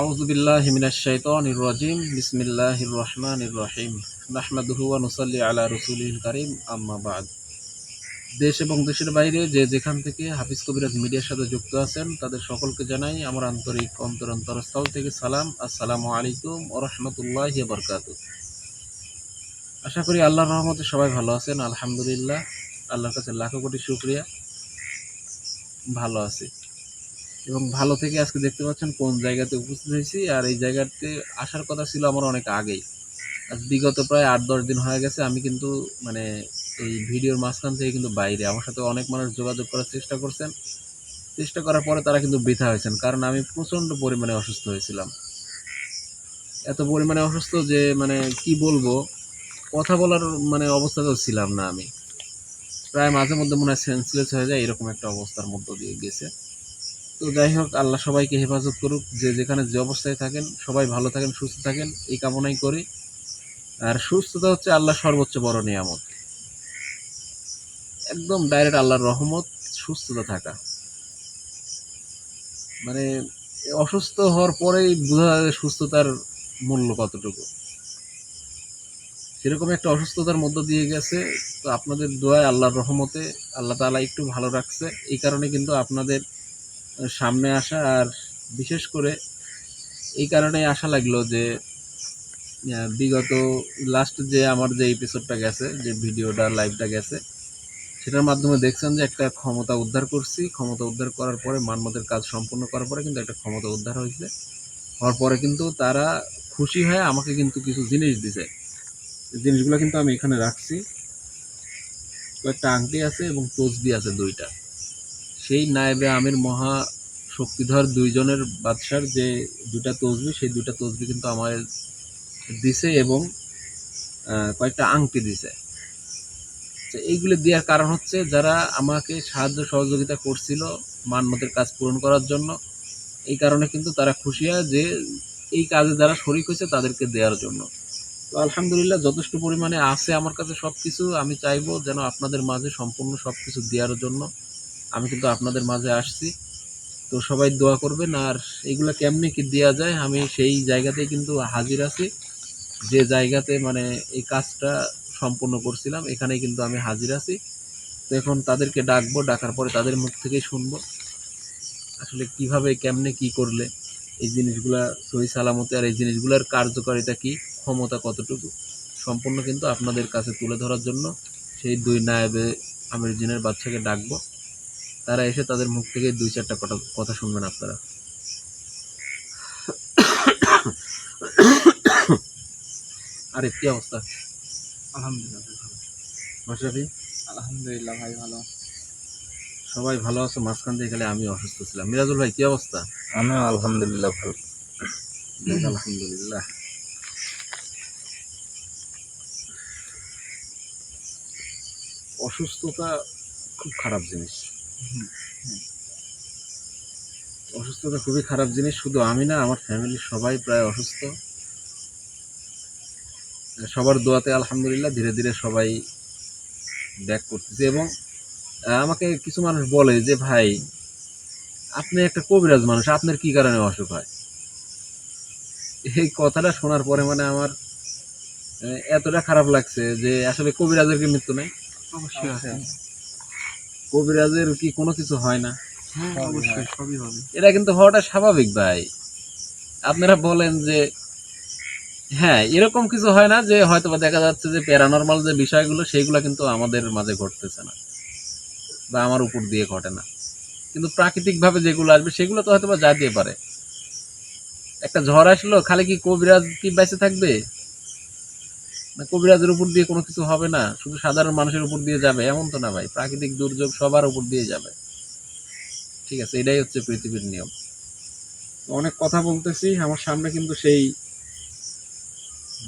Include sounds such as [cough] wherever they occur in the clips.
আউজুবিল্লাহ হিমিনাশাইতনির রাজিম বিসমিল্লাহ রহমান রহিম। নাহমাদুহুয়া আলা রসুলিল করিম আম্মাবাদ দেশ এবং দেশের বাইরে যে যেখান থেকে হাফিজ কবিরাজ মিডিয়ার সাথে যুক্ত আছেন, তাদের সকলকে জানাই আমার আন্তরিক অন্তর অন্তরস্থল থেকে সালাম। আসসালামু আলাইকুম ও রহমতুল্লাহ বরকাত আশা করি আল্লাহর রহমতে সবাই ভালো আছেন, আলহামদুলিল্লাহ। আল্লাহর কাছে লাখো কোটি শুক্রিয়া। ভালো আছে। এবং ভালো থেকে আজকে দেখতে পাচ্ছেন কোন জায়গাতে উপস্থিত হয়েছি। আর এই জায়গাতে আসার কথা ছিল আমার অনেক আগেই। আজ বিগত প্রায় আট, দশ দিন হয়ে গেছে, আমি কিন্তু মানে এই ভিডিওর মাঝখান থেকে কিন্তু বাইরে। আমার সাথে অনেক মানুষ যোগাযোগ করার চেষ্টা করছেন। চেষ্টা করার পরে তারা কিন্তু বৃথা হয়েছেন, কারণ আমি প্রচণ্ড পরিমাণে অসুস্থ হয়েছিলাম। এত পরিমাণে অসুস্থ যে মানে কি বলব, কথা বলার মানে অবস্থাতেও ছিলাম না আমি। প্রায় মাঝে মধ্যে মনে হয় সেন্সলেস হয়ে যায়, এরকম একটা অবস্থার মধ্য দিয়ে গেছে। তো যাই হোক, আল্লাহ সবাইকে হেফাজত করুক। যে যেখানে যে অবস্থায় থাকেন, সবাই ভালো থাকেন, সুস্থ থাকেন, এই কামনাই করি। আর সুস্থতা হচ্ছে আল্লাহ সর্বোচ্চ বড় নিয়ামত। একদম ডাইরেক্ট আল্লাহর রহমত, সুস্থতা থাকা। মানে অসুস্থ হওয়ার পরেই বোঝা যায় সুস্থতার মূল্য কতটুকু। সেরকম একটা অসুস্থতার মধ্য দিয়ে গেছে, তো আপনাদের দোয়ায় আল্লাহর রহমতে আল্লাহ তাআলা একটু ভালো রাখছে। এই কারণে কিন্তু আপনাদের সামনে আসা আর বিশেষ করে এই কারণেই আশা লাগল যে বিগত লাস্ট যে আমার যে এপিসোডটা গেছে, যে ভিডিওটা লাইভটা গেছে, সেটার মাধ্যমে দেখছেন যে একটা ক্ষমতা উদ্ধার করছি। ক্ষমতা উদ্ধার করার পরে মানমতের কাজ সম্পূর্ণ করার পরে কিন্তু একটা ক্ষমতা উদ্ধার হয়েছে। হওয়ার পরে কিন্তু তারা খুশি হয়ে আমাকে কিন্তু কিছু জিনিস দিছে। জিনিসগুলো কিন্তু আমি এখানে রাখছি। কয়েকটা আংটি আছে এবং তসবি আছে দুইটা। সেই নায়েবে আমির মহা শক্তিধর দুইজনের বাদশার যে দুটা তসবি, সেই দুটা তসবি কিন্তু আমার দিছে এবং কয়েকটা আংটি দিছে। এইগুলো দেওয়ার কারণ হচ্ছে যারা আমাকে সাহায্য সহযোগিতা করছিল মানমতের কাজ পূরণ করার জন্য, এই কারণে কিন্তু তারা খুশি হয় যে এই কাজে যারা শরিক হয়েছে তাদেরকে দেওয়ার জন্য। তো আলহামদুলিল্লাহ যথেষ্ট পরিমাণে আছে আমার কাছে সব কিছু আমি চাইব যেন আপনাদের মাঝে সম্পূর্ণ সব কিছু দেওয়ার জন্য। আমি কিন্তু আপনাদের মাঝে আসছি। তো সবাই দোয়া করবেন, আর এগুলো কেমনে কি দেওয়া যায়, আমি সেই জায়গাতেই কিন্তু হাজির আছি। যে জায়গাতে মানে এই কাজটা সম্পূর্ণ করছিলাম, এখানেই কিন্তু আমি হাজির আছি। তো এখন তাদেরকে ডাকবো, ডাকার পরে তাদের মুখ থেকেই শুনব। আসলে কীভাবে, কেমনে, কি করলে, এই জিনিসগুলা সহি সালামতে আর এই জিনিসগুলোর কার্যকারিতা কি, ক্ষমতা কতটুকু, সম্পূর্ণ কিন্তু আপনাদের কাছে তুলে ধরার জন্য সেই দুই নায়েবে আমির জিনের বাচ্চাকে ডাকবো। তারা এসে তাদের মুখ থেকে দুই চারটা কথা কথা শুনবেন আপনারা। আরে কি অবস্থা? আলহামদুলিল্লাহ মাশরাফি? আলহামদুলিল্লাহ ভাই ভালো। সবাই ভালো আছে মাঝখান দিয়ে গেলে আমি অসুস্থ ছিলাম। মিরাজুল ভাই কি অবস্থা? আমি আলহামদুলিল্লাহ ভালো। আলহামদুলিল্লাহ। অসুস্থতা খুব খারাপ জিনিস। অসুস্থতা খুবই খারাপ জিনিস শুধু আমি না আমার ফ্যামিলির সবাই প্রায় অসুস্থ। সবার দোয়াতে আলহামদুলিল্লাহ ধীরে ধীরে সবাই ব্যাক করতেছে এবং আমাকে কিছু মানুষ বলে যে ভাই আপনি একটা কবিরাজ মানুষ আপনার কি কারণে অসুখ হয়? এই কথাটা শোনার পরে মানে আমার এতটা খারাপ লাগছে যে আসলে কবিরাজের কি মৃত্যু নেই? অবশ্যই আছে। কবিরাজের কি কোনো কিছু হয় না? হ্যাঁ অবশ্যই সবই হবে। এটা কিন্তু হওয়াটা স্বাভাবিক ভাই। আপনারা বলেন যে হ্যাঁ এরকম কিছু হয় না যে হয়তো দেখা যাচ্ছে যে প্যারানর্মাল যে বিষয়গুলো সেইগুলো কিন্তু আমাদের মাঝে ঘটতেছে না বা আমার উপর দিয়ে ঘটে না। কিন্তু প্রাকৃতিক ভাবে যেগুলো আসবে সেগুলো তো হয়তো বা যাইতে পারে একটা ঝড় আসলো খালি কি কবিরাজ কি বেঁচে থাকবে? না কবিরাজের উপর দিয়ে কোনো কিছু হবে না, শুধু সাধারণ মানুষের উপর দিয়ে যাবে, এমন তো না ভাই। প্রাকৃতিক দুর্যোগ সবার উপর দিয়ে যাবে। ঠিক আছে, এটাই হচ্ছে পৃথিবীর নিয়ম। অনেক কথা বলতেছি, আমার সামনে কিন্তু সেই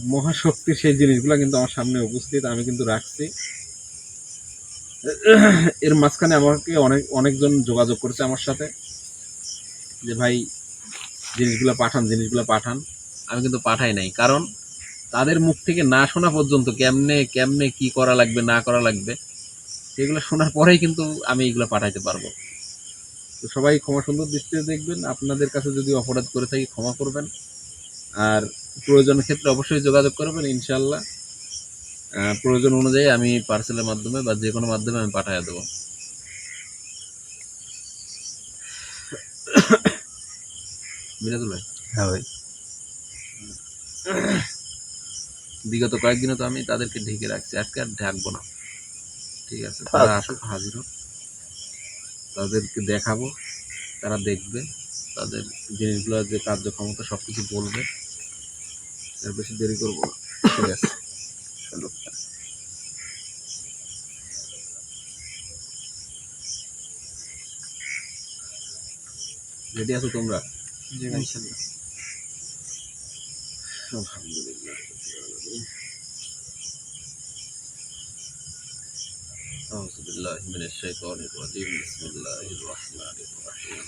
মহাশক্তির সেই জিনিসগুলো কিন্তু আমার সামনে উপস্থিত, আমি কিন্তু রাখছি। এর মাঝখানে আমাকে অনেক, অনেকজন যোগাযোগ করেছে আমার সাথে, যে ভাই, জিনিসগুলো পাঠান জিনিসগুলো পাঠান। আমি কিন্তু পাঠাই নাই, কারণ তাদের মুখ থেকে না শোনা পর্যন্ত কেমনে কেমনে কি করা লাগবে না করা লাগবে সেগুলো শোনার পরেই কিন্তু আমি এগুলো পাঠাইতে পারব। তো সবাই ক্ষমা সুন্দর দৃষ্টিতে দেখবেন। আপনাদের কাছে যদি অপরাধ করে থাকি ক্ষমা করবেন। আর প্রয়োজনের ক্ষেত্রে অবশ্যই যোগাযোগ করবেন ইনশাল্লাহ প্রয়োজন অনুযায়ী আমি পার্সেলের মাধ্যমে বা যে কোনো মাধ্যমে আমি পাঠিয়ে দেবো। [coughs] মিরাজুল ভাই। হ্যাঁ ভাই। [coughs] বিগত কয়েকদিনে তো আমি তাদেরকে ঢেকে রাখছি। আজকে আর ঢাকবো না। ঠিক আছে? তারা আসুক হাজির হোক। তাদেরকে দেখাবো। তারা দেখবে। তাদের জিনিসগুলো যে কার্যক্ষমতা সব কিছু বলবে। এর বেশি দেরি করব না। ঠিক আছে? চলো। রেডি আছো তোমরা? জি ভাই ইনশাল্লাহ। আলহামদুলিল্লাহ أعوذ بالله من الشيطان الرجيم بسم الله الرحمن الرحيم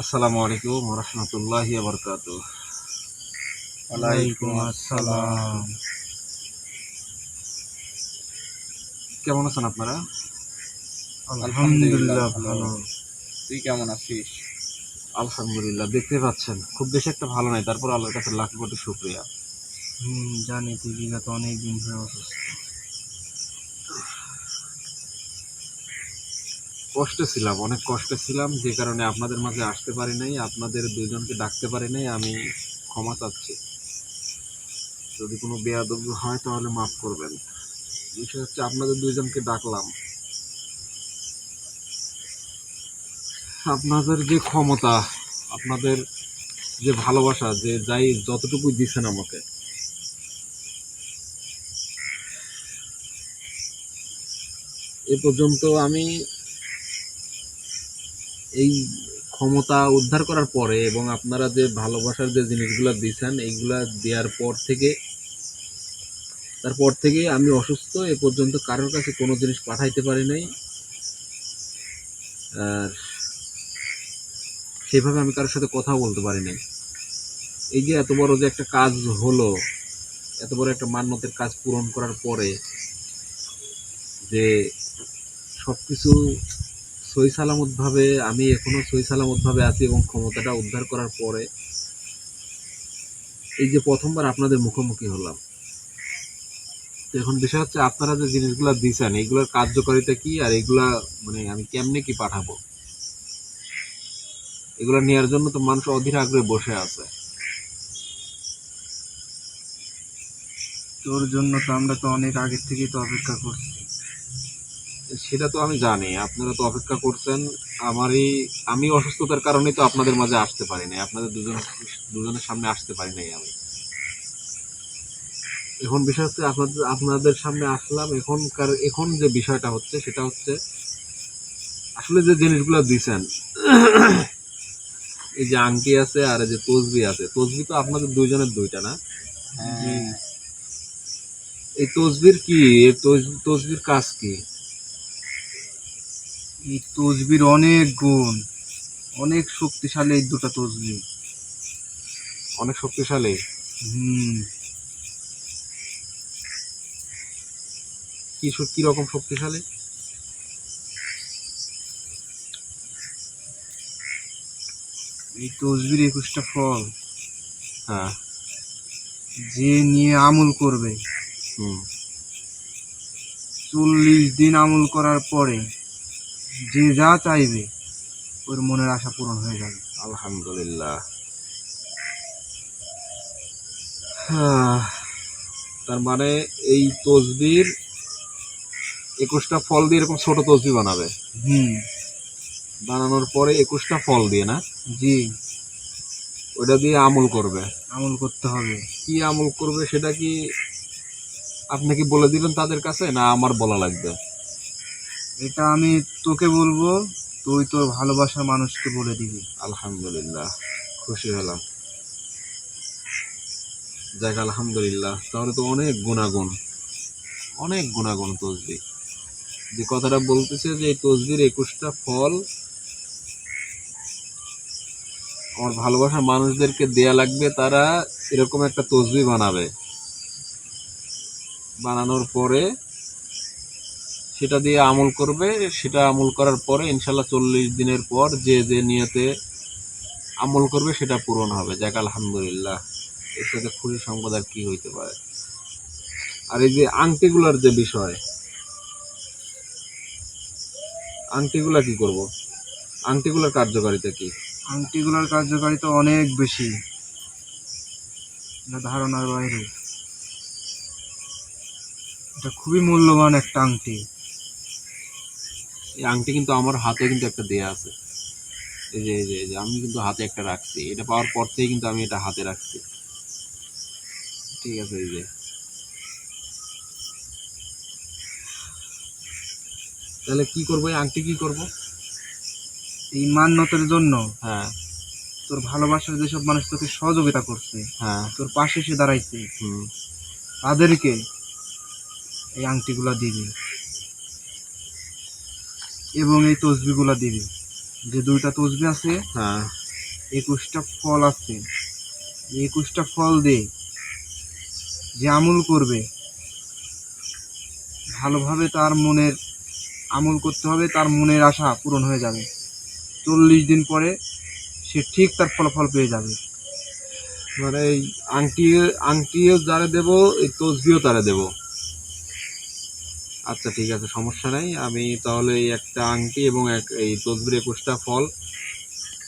আসসালামু আলাইকুম রহমতুল্লাহি বরকাত ওয়ালাইকুম আসসালাম। কেমন আছেন আপনারা? আলহামদুলিল্লাহ ভালো। তুই কেমন আছিস? আলহামদুলিল্লাহ দেখতে পাচ্ছেন খুব বেশি একটা ভালো নাই তারপর আল্লাহর কাছে লাখ কোটি শুক্রিয়া। হুম জানি তুই বিগত অনেক দিন ধরে অসুস্থ। কষ্টে ছিলাম, অনেক কষ্টে ছিলাম, যে কারণে আপনাদের মাঝে আসতে পারি নাই, আপনাদের দুইজনকে ডাকতে পারি নাই, আমি ক্ষমা চাচ্ছি। যদি কোনো বেয়াদব হয় তাহলে মাফ করবেন। বিষয় হচ্ছে আপনাদের দুইজনকে ডাকলাম। আপনাদের যে ক্ষমতা, আপনাদের যে ভালোবাসা, যে যাই যতটুকু দিছেন আমাকে। এ পর্যন্ত আমি এই ক্ষমতা উদ্ধার করার পরে এবং আপনারা যে ভালোবাসার যে জিনিসগুলো দিয়েছেন এইগুলা দেওয়ার পর থেকে, তারপর থেকে আমি অসুস্থ, এ পর্যন্ত কারোর কাছে কোনো জিনিস পাঠাইতে পারি নাই। আর সেভাবে আমি কারোর সাথে কথা বলতে পারি নাই। এই যে এত বড় যে একটা কাজ হলো, এত বড় একটা মান্যতের কাজ পূরণ করার পরে যে সবকিছু সই সালামত ভাবে আমি এখনও সই সালামত ভাবে আছি এবং ক্ষমতাটা উদ্ধার করার পরে এই যে প্রথমবার আপনাদের মুখোমুখি হলাম। তো এখন বিষয় হচ্ছে আপনারা যে জিনিসগুলো দিছেন, এইগুলোর কার্যকারিতা কি আর এগুলা মানে আমি কেমনে কি পাঠাবো? এগুলো নেওয়ার জন্য তো মানুষ অধীর আগ্রহে বসে আছে। তোর জন্য তো আমরা তো অনেক আগের থেকেই তো অপেক্ষা করছি। সেটা তো আমি জানি আপনারা তো অপেক্ষা করছেন। আমারই আমি অসুস্থতার কারণেই তো আপনাদের মাঝে আসতে পারি নাই আপনাদের দুজন দুজনের সামনে আসতে পারি নাই আমি। এখন বিষয় হচ্ছে আপনাদের আপনাদের সামনে আসলাম এখনকার এখন যে বিষয়টা হচ্ছে সেটা হচ্ছে আসলে যে জিনিসগুলো দিছেন এই যে আংটি আছে আর এই যে তসবি আছে তসবি তো আপনাদের দুইজনের দুইটা না? হ্যাঁ। এই তসবির কি? তসবির কাজ কি? এই তসবির অনেক গুণ। অনেক শক্তিশালী এই দুটা তসবি অনেক শক্তিশালী। হুম। কি কি রকম শক্তিশালী? এই তসবির একুশটা ফল। হ্যাঁ। যে নিয়ে আমল করবে। হুম। চল্লিশ দিন আমল করার পরে যে যা চাইবে ওর মনের আশা পূরণ হয়ে যাবে। আলহামদুলিল্লাহ। হ্যাঁ, তার মানে এই তসবির একুশটা ফল দিয়ে এরকম ছোট তসবি বানাবে? হুম। বানানোর পরে একুশটা ফল দিয়ে না? জি। ওটা দিয়ে আমল করবে। আমল করতে হবে। কি আমল করবে সেটা কি আপনি কি বলে দিবেন তাদের কাছে না আমার বলা লাগবে? এটা আমি তোকে বলব, তুই তোর ভালোবাসার মানুষকে বলে দিবি। আলহামদুলিল্লাহ, খুশি হলাম। যাক, আলহামদুলিল্লাহ, তাহলে তো অনেক গুণাগুণ অনেক গুণাগুণ তসবি। যে কথাটা বলতেছে যে এই তসবির একুশটা ফল আমার ভালোবাসার মানুষদেরকে দেয়া লাগবে, তারা এরকম একটা তসবি বানাবে। বানানোর পরে সেটা দিয়ে আমল করবে, সেটা আমল করার পরে ইনশাল্লাহ চল্লিশ দিনের পর যে যে নিয়তে আমল করবে সেটা পূরণ হবে। যাক, আলহামদুলিল্লাহ। এর সাথে খুশি সম্পদ আর কি হইতে পারে। আর এই যে আংটিগুলার যে বিষয়, আংটিগুলা কি করব? আংটিগুলার কার্যকারিতা কি? আংটিগুলোর কার্যকারিতা অনেক বেশি। ধারণার বাইরে। এটা খুবই মূল্যবান একটা আংটি। এই আংটি কিন্তু আমার হাতে কিন্তু একটা দেয়া আছে। এই যে এই যে এই যে আমি কিন্তু হাতে একটা রাখছি। এটা পাওয়ার পর থেকে কিন্তু আমি এটা হাতে রাখছি। ঠিক আছে এই যে। তাহলে কি করব? এই আংটি কি করব? এই মান্যতের জন্য হ্যাঁ। তোর ভালোবাসার যেসব মানুষ তোকে সহযোগিতা করছে হ্যাঁ। তোর পাশে এসে দাঁড়াইছে হুম। তাদেরকে এই আংটিগুলা দিবি। এবং এই তসবিগুলা দিবি। যে দুইটা তসবি আছে হ্যাঁ। একুশটা ফল আছে। একুশটা ফল দে যে আমল করবে। ভালোভাবে তার মনের আমল করতে হবে তার মনের আশা পূরণ হয়ে যাবে। চল্লিশ দিন পরে সে ঠিক তার ফলাফল পেয়ে যাবে। মানে এই আংটি আংটিও যারা দেব এই তসবিও তারা দেব। আচ্ছা ঠিক আছে, সমস্যা নাই। আমি তাহলে এই একটা আংটি এবং এক এই তসবির একুশটা ফল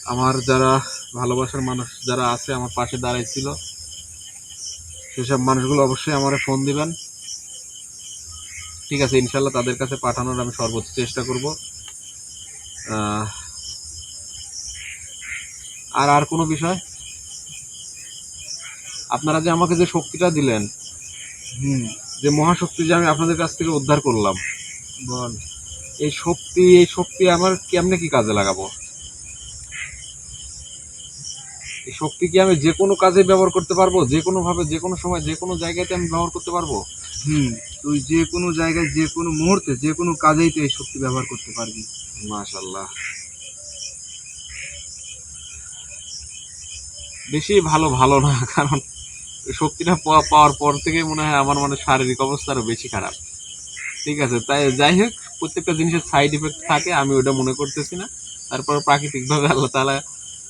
আমার যারা ভালোবাসার মানুষ যারা আছে, আমার পাশে দাঁড়াইছিল, সেসব মানুষগুলো অবশ্যই আমার ফোন দিবেন। ঠিক আছে, ইনশাল্লাহ তাদের কাছে পাঠানোর আমি সর্বোচ্চ চেষ্টা করব। আর আর কোনো বিষয়? আপনারা যে আমাকে যে শক্তিটা দিলেন, হুম। যে মহাশক্তি যে আমি আপনাদের কাছ থেকে উদ্ধার করলাম। বল। এই শক্তি এই শক্তি আমার কেমনে কি কাজে লাগাবো? এই শক্তি কি আমি যে কোনো কাজে ব্যবহার করতে পারব? যে কোনো ভাবে যে কোনো সময় যে কোনো জায়গাতে আমি ব্যবহার করতে পারব? হুম তুই যে কোনো জায়গায় যে কোনো মুহূর্তে যে কোনো কাজেই তুই এই শক্তি ব্যবহার করতে পারবি। মাশাল্লাহ বেশি ভালো ভালো না কারণ শক্তিটা পাওয়ার পর থেকে মনে হয় আমার মানে শারীরিক অবস্থা আরও বেশি খারাপ। ঠিক আছে, তাই যাই হোক, প্রত্যেকটা জিনিসের সাইড ইফেক্ট থাকে, আমি ওটা মনে করতেছি না। তারপর প্রাকৃতিকভাবে আল্লাহ তালা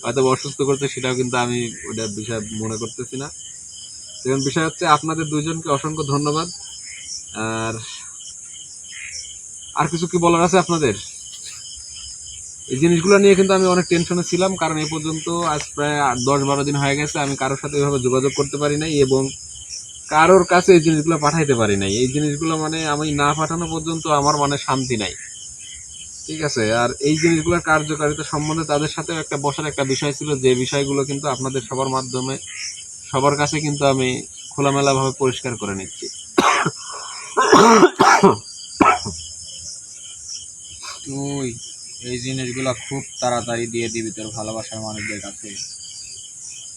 হয়তো অসুস্থ করতে সেটাও কিন্তু আমি ওটা বিষয় মনে করতেছি না। এখন বিষয় হচ্ছে আপনাদের দুইজনকে অসংখ্য ধন্যবাদ। আর আর কিছু কি বলার আছে আপনাদের? এই জিনিসগুলো নিয়ে কিন্তু আমি অনেক টেনশনে ছিলাম, কারণ এই পর্যন্ত আজ প্রায় দশ বারো দিন হয়ে গেছে, আমি কারোর সাথে এভাবে যোগাযোগ করতে পারি নাই এবং কারোর কাছে এই জিনিসগুলো পাঠাইতে পারি নাই। এই জিনিসগুলো মানে আমি না পাঠানো পর্যন্ত আমার মানে শান্তি নাই। ঠিক আছে, আর এই জিনিসগুলোর কার্যকারিতা সম্বন্ধে তাদের সাথেও একটা বসার একটা বিষয় ছিল, যে বিষয়গুলো কিন্তু আপনাদের সবার মাধ্যমে, সবার কাছে কিন্তু আমি খোলামেলাভাবে পরিষ্কার করে নিচ্ছি। [coughs] তুই এই জিনিসগুলো খুব তাড়াতাড়ি দিয়ে দিবি তোর ভালোবাসার মানুষদের কাছে।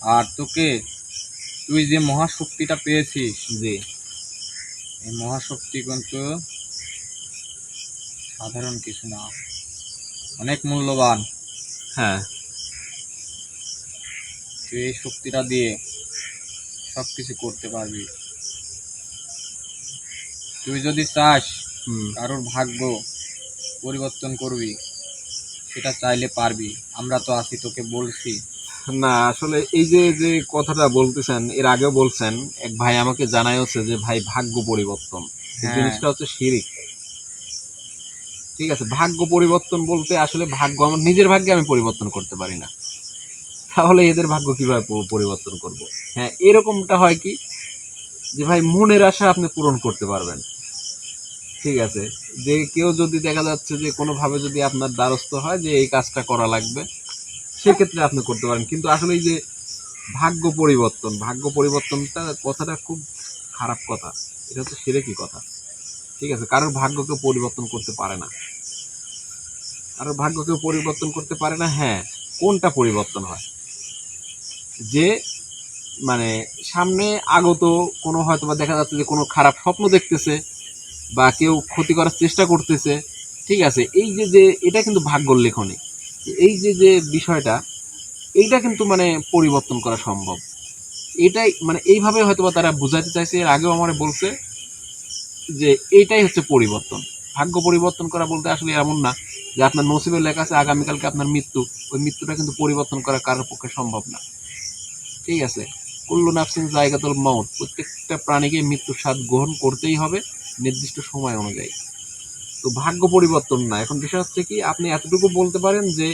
আর তোকে তুই যে মহাশক্তিটা পেয়েছিস জি এই মহাশক্তি কিন্তু সাধারণ কিছু না অনেক মূল্যবান। হ্যাঁ। তুই এই শক্তিটা দিয়ে সব কিছু করতে পারবি। তুই যদি চাস কারোর ভাগ্য পরিবর্তন করবি সেটা চাইলে পারবি। আমরা তো আছি তোকে বলছি। না আসলে এই যে যে কথাটা বলতেছেন এর আগেও বলছেন এক ভাই আমাকে জানাইছে যে ভাই ভাগ্য পরিবর্তন। হ্যাঁ। জিনিসটা হচ্ছে শিরিক। ঠিক আছে ভাগ্য পরিবর্তন বলতে আসলে ভাগ্য আমার নিজের ভাগ্যে আমি পরিবর্তন করতে পারি না। তাহলে এদের ভাগ্য কীভাবে পরিবর্তন করব? হ্যাঁ এরকমটা হয় কি? যে ভাই মনের আশা আপনি পূরণ করতে পারবেন। ঠিক আছে। যে কেউ যদি দেখা যাচ্ছে যে কোনোভাবে যদি আপনার দ্বারস্থ হয় যে এই কাজটা করা লাগবে, সেক্ষেত্রে আপনি করতে পারেন। কিন্তু আসলে এই যে ভাগ্য পরিবর্তন, ভাগ্য পরিবর্তনটা কথাটা খুব খারাপ কথা। এটা হচ্ছে সেরে কি কথা। ঠিক আছে, কারোর ভাগ্যকে পরিবর্তন করতে পারে না। কারোর ভাগ্যকে পরিবর্তন করতে পারে না হ্যাঁ কোনটা পরিবর্তন হয়? যে মানে সামনে আগত কোনো হয়তো বা দেখা যাচ্ছে যে কোনো খারাপ স্বপ্ন দেখতেছে বা কেউ ক্ষতি করার চেষ্টা করতেছে, ঠিক আছে? এই যে যে, এটা কিন্তু ভাগ্যর লেখনী। এই যে যে বিষয়টা, এইটা কিন্তু মানে পরিবর্তন করা সম্ভব। এটাই মানে এইভাবে হয়তো বা তারা বুঝাতে চাইছে, এর আগেও আমার বলছে যে এইটাই হচ্ছে পরিবর্তন। ভাগ্য পরিবর্তন করা বলতে আসলে এমন না যে, আপনার নসিবের লেখা আছে, আগামীকালকে আপনার মৃত্যু। ওই মৃত্যুটা কিন্তু পরিবর্তন করা কারোর পক্ষে সম্ভব না। ঠিক আছে? কুল্লু নাফসিন জায়গাতুল মাউত প্রত্যেকটা প্রাণীকে মৃত্যুর স্বাদ গ্রহণ করতেই হবে। নির্দিষ্ট সময় অনুযায়ী। তো ভাগ্য পরিবর্তন না। এখন বিষয় হচ্ছে কি আপনি এতটুকু বলতে পারেন যে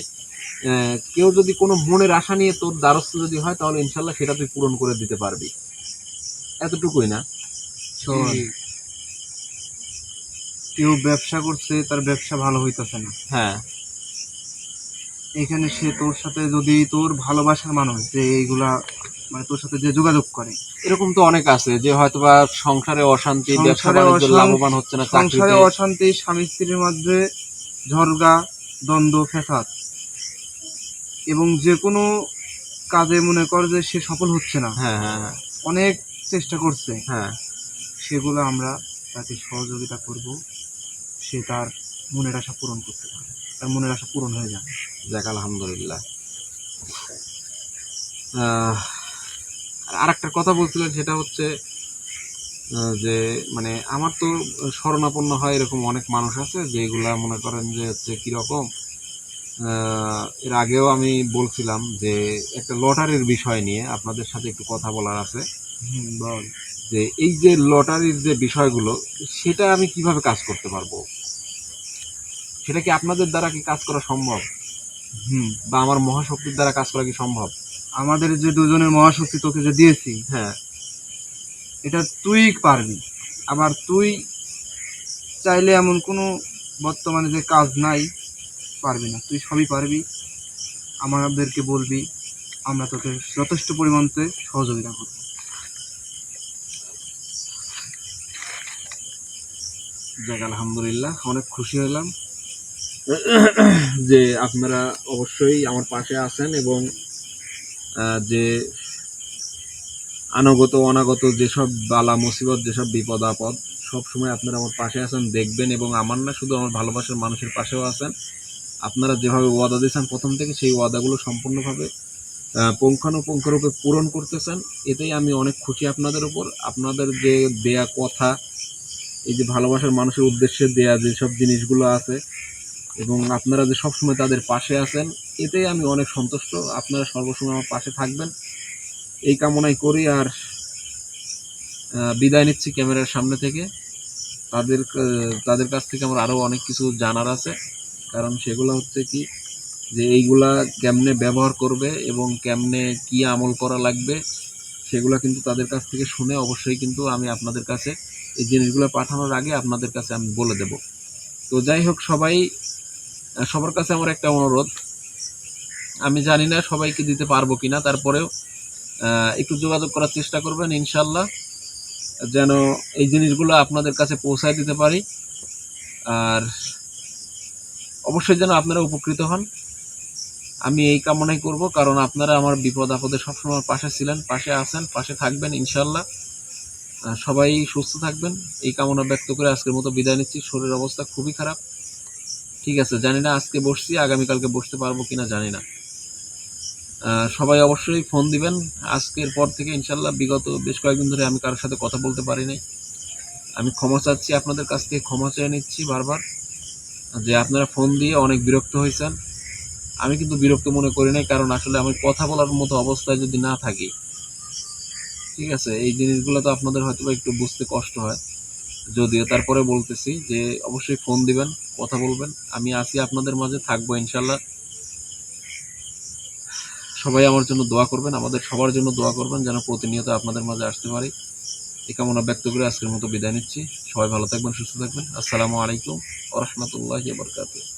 কেউ যদি কোনো মনের আশা নিয়ে তোর দ্বারস্থ যদি হয় তাহলে ইনশাল্লাহ সেটা তুই পূরণ করে দিতে পারবি। এতটুকুই না? কেউ ব্যবসা করছে তার ব্যবসা ভালো হইতেছে না। হ্যাঁ। এখানে সে তোর সাথে যদি তোর ভালোবাসার মানুষ যে এইগুলা মানে তোর সাথে যে যোগাযোগ করে এরকম তো অনেক আছে যে হয়তোবা সংসারে অশান্তি ব্যবসা সংসারে বাণিজ্য অশান্তি- লাভবান হচ্ছে না সংসারে অশান্তি স্বামী স্ত্রীর মধ্যে ঝরগা দ্বন্দ্ব ফেসাদ এবং যে কোনো কাজে মনে কর যে সে সফল হচ্ছে না। হ্যাঁ হ্যাঁ হ্যাঁ। অনেক চেষ্টা করছে। হ্যাঁ। সেগুলো আমরা তাকে সহযোগিতা করব। সে তার মনের আশা পূরণ করতে পারে। তার মনের আশা পূরণ হয়ে যাবে। যাক আলহামদুলিল্লাহ। আর একটা কথা বলছিলেন সেটা হচ্ছে যে মানে আমার তো শরণাপন্ন হয় এরকম অনেক মানুষ আছে যেগুলা মনে করেন যে হচ্ছে কীরকম এর আগেও আমি বলছিলাম যে একটা লটারির বিষয় নিয়ে আপনাদের সাথে একটু কথা বলার আছে। যে এই যে লটারির যে বিষয়গুলো সেটা আমি কীভাবে কাজ করতে পারব? সেটা কি আপনাদের দ্বারা কি কাজ করা সম্ভব? হুম। বা আমার মহাশক্তির দ্বারা কাজ করা কি সম্ভব? আমাদের যে দুজনের মহাশক্তি তোকে যে দিয়েছি হ্যাঁ। এটা তুই পারবি। আবার তুই চাইলে এমন কোনো বর্তমানে যে কাজ নাই পারবি না। তুই সবই পারবি। আমাদেরকে বলবি আমরা তোকে যথেষ্ট পরিমাণে সহযোগিতা করব। যাক আলহামদুলিল্লাহ অনেক খুশি হলাম। যে আপনারা অবশ্যই আমার পাশে আছেন এবং যে আনগত অনাগত যেসব বালা মুসিবত, যেসব বিপদ আপদ, সব সময় আপনারা আমার পাশে আছেন, দেখবেন এবং আমার না শুধু আমার ভালোবাসার মানুষের পাশেও আছেন। আপনারা যেভাবে ওয়াদা দিয়েছেন, প্রথম থেকে সেই ওয়াদাগুলো সম্পূর্ণভাবে পুঙ্খানুপুঙ্খরূপে পূরণ করতেছেন। এতেই আমি অনেক খুশি আপনাদের উপর। আপনাদের যে দেয়া কথা, এই যে ভালোবাসার মানুষের উদ্দেশ্যে দেয়া যেসব জিনিসগুলো আছে এবং আপনারা যে সবসময় তাদের পাশে আছেন, এতেই আমি অনেক সন্তুষ্ট। আপনারা সর্বসময় আমার পাশে থাকবেন। এই কামনাই করি আর বিদায় নিচ্ছি ক্যামেরার সামনে থেকে। তাদের তাদের কাছ থেকে আমার আরও অনেক কিছু জানার আছে। কারণ সেগুলো হচ্ছে কি, যে এইগুলা কেমনে ব্যবহার করবে এবং কেমনে কি আমল করা লাগবে, সেগুলো কিন্তু তাদের কাছ থেকে শুনে অবশ্যই কিন্তু আমি আপনাদের কাছে এই জিনিসগুলো পাঠানোর আগে আপনাদের কাছে আমি বলে দেব। তো যাই হোক সবাই সবার কাছে আমার একটা অনুরোধ। আমি জানি না সবাইকে দিতে পারব কিনা, তারপরেও একটু যোগাযোগ করার চেষ্টা করবেন ইনশাল্লাহ যেন এই জিনিসগুলো আপনাদের কাছে পৌঁছায় দিতে পারি। আর অবশ্যই যেন আপনারা উপকৃত হন। আমি এই কামনাই করব, কারণ আপনারা আমার বিপদ আপদে সবসময় পাশে ছিলেন, পাশে আছেন, পাশে থাকবেন ইনশাল্লাহ সবাই সুস্থ থাকবেন। এই কামনা ব্যক্ত করে আজকের মতো বিদায় নিচ্ছি। শরীরের অবস্থা খুবই খারাপ। ঠিক আছে, জানি না আজকে বসছি, আগামীকালকে বসতে পারব কিনা জানি না। সবাই অবশ্যই ফোন দিবেন। আজকের পর থেকে ইনশাল্লাহ বিগত বেশ কয়েকদিন ধরে আমি কারোর সাথে কথা বলতে পারিনি। আমি ক্ষমা চাচ্ছি, আপনাদের কাছ থেকে ক্ষমা চেয়ে নিচ্ছি বারবার, যে আপনারা ফোন দিয়ে অনেক বিরক্ত হয়েছেন। আমি কিন্তু বিরক্ত মনে করি নাই, কারণ আসলে আমি কথা বলার মতো অবস্থায় যদি না থাকি, ঠিক আছে, এই জিনিসগুলো তো আপনাদের হয়তো একটু বুঝতে কষ্ট হয়। যদিও তারপরে বলতেছি যে অবশ্যই ফোন দিবেন, কথা বলবেন। আমি আসি আপনাদের মাঝে, থাকব ইনশাল্লাহ সবাই আমার জন্য দোয়া করবেন, আমাদের সবার জন্য দোয়া করবেন, যেন প্রতিনিয়ত আপনাদের মাঝে আসতে পারি। এ কামনা ব্যক্ত করে আজকের মতো বিদায় নিচ্ছি। সবাই ভালো থাকবেন, সুস্থ থাকবেন। আসসালামু আলাইকুম ওরহমতুল্লাহ বরকাতুহ।